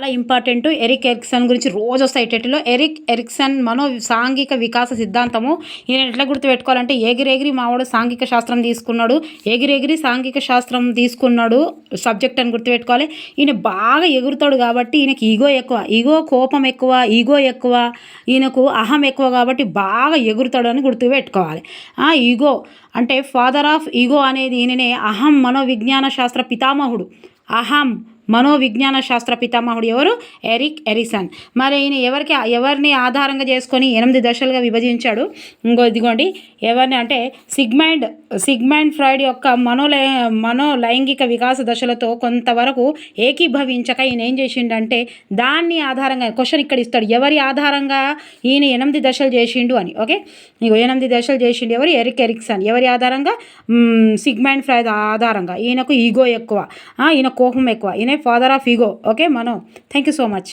చాలా important. Erik Erikson గురించి రోజు వస్తాయి టెట్లో ఎరిక్ ఎరిక్సన్ మనో సాంఘిక వికాస సిద్ధాంతము. ఈయన ఎట్లా గుర్తుపెట్టుకోవాలంటే ఎగిరెగిరి మావాడు సాంఘిక శాస్త్రం తీసుకున్నాడు. ఎగిరెగిరి సాంఘిక శాస్త్రం తీసుకున్నాడు సబ్జెక్ట్ అని గుర్తుపెట్టుకోవాలి. ఈయన బాగా ఎగురుతాడు కాబట్టి ఈయనకి ఈగో ఎక్కువ. ఈగో కోపం ఎక్కువ ఈగో ఎక్కువ. ఈయనకు అహం ఎక్కువ కాబట్టి బాగా ఎగురుతాడు అని గుర్తుపెట్టుకోవాలి. ఈగో అంటే ఫాదర్ ఆఫ్ ఈగో అనేది ఈయననే అహం మనోవిజ్ఞాన శాస్త్ర పితామహుడు. అహం మనోవిజ్ఞాన శాస్త్ర పితామహుడు ఎవరు? Erik Erikson. మరి ఈయన ఎవరికి ఎవరిని ఆధారంగా చేసుకొని ఎనిమిది దశలుగా విభజించాడు? ఇంకో ఇదిగోండి. ఎవరిని అంటే సిగ్మైండ్ సిగ్మైండ్ ఫ్రాయిడ్ యొక్క మనోలై మనో లైంగిక వికాస దశలతో కొంతవరకు ఏకీభవించక ఈయన ఏం చేసిండంటే దాన్ని ఆధారంగా క్వశ్చన్ ఇక్కడ ఇస్తాడు. ఎవరి ఆధారంగా ఈయన ఎనిమిది దశలు చేసిండు అని. ఓకే? ఇగో ఎనిమిది దశలు చేసిండు ఎవరు? Erik Erikson. ఎవరి ఆధారంగా? సిగ్మైండ్ ఫ్రాయిడ్ ఆధారంగా. ఈయనకు ఈగో ఎక్కువ. ఈయన కోపం ఎక్కువ. ఈయన ఫాదర్ ఆఫ్ ఈగో ఓకే మనో థ్యాంక్ యూ సో మచ్